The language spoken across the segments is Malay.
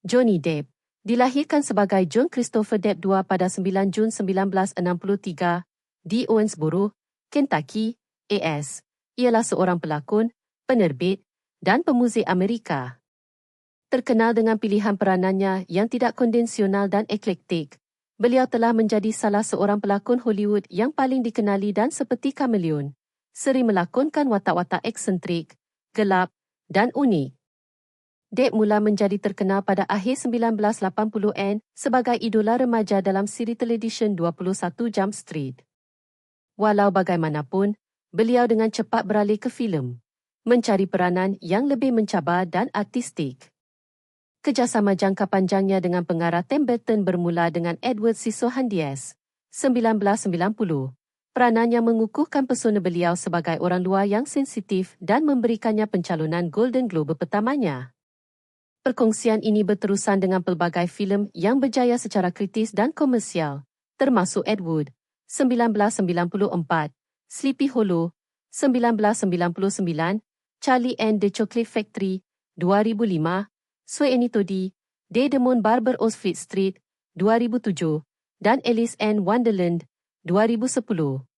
Johnny Depp, dilahirkan sebagai John Christopher Depp II pada 9 Jun 1963 di Owensboro, Kentucky, AS. Ialah seorang pelakon, penerbit dan pemuzik Amerika. Terkenal dengan pilihan peranannya yang tidak konvensional dan eklektik, beliau telah menjadi salah seorang pelakon Hollywood yang paling dikenali dan seperti kameleon, sering melakonkan watak-watak eksentrik, gelap dan unik. Depp mula menjadi terkenal pada akhir 1980-an sebagai idola remaja dalam siri televisyen 21 Jump Street. Walau bagaimanapun, beliau dengan cepat beralih ke filem, mencari peranan yang lebih mencabar dan artistik. Kerjasama jangka panjangnya dengan pengarah Tim Burton bermula dengan Edward Scissorhands 1990. Peranan yang mengukuhkan pesona beliau sebagai orang luar yang sensitif dan memberikannya pencalonan Golden Globe pertamanya. Perkongsian ini berterusan dengan pelbagai filem yang berjaya secara kritis dan komersial, termasuk Ed Wood, 1994, Sleepy Hollow, 1999, Charlie and the Chocolate Factory, 2005, Sweeney Todd, Dedemon Barber Osfleet Street, 2007, dan Alice in Wonderland, 2010.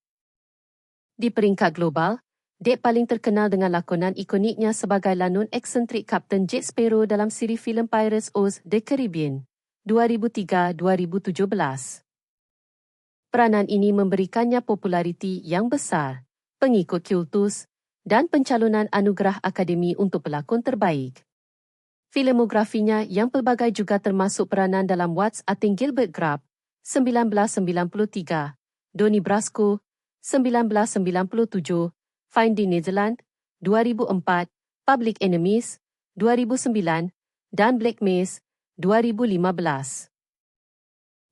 Di peringkat global, Depp paling terkenal dengan lakonan ikoniknya sebagai lanun eksentrik Kapten Jack Sparrow dalam siri filem Pirates of the Caribbean 2003-2017. Peranan ini memberikannya populariti yang besar, pengikut kultus dan pencalonan anugerah Akademi untuk pelakon terbaik. Filmografinya yang pelbagai juga termasuk peranan dalam What's Ating Gilbert Grape 1993, Donnie Brasco 1997, Finding Netherland 2004, Public Enemies 2009 dan Black Maze 2015.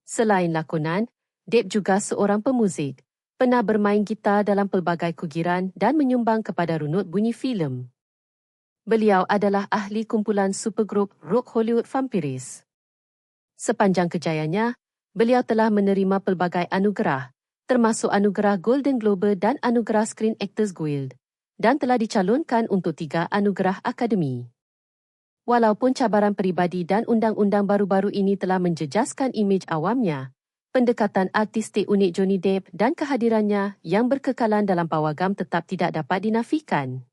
Selain lakonan, Depp juga seorang pemuzik, pernah bermain gitar dalam pelbagai kugiran dan menyumbang kepada runut bunyi filem. Beliau adalah ahli kumpulan supergroup rock Hollywood Vampiris. Sepanjang kejayanya, beliau telah menerima pelbagai anugerah, termasuk anugerah Golden Globe dan anugerah Screen Actors Guild dan telah dicalonkan untuk tiga anugerah akademi. Walaupun cabaran peribadi dan undang-undang baru-baru ini telah menjejaskan imej awamnya, pendekatan artistik unik Johnny Depp dan kehadirannya yang berkekalan dalam pawagam tetap tidak dapat dinafikan.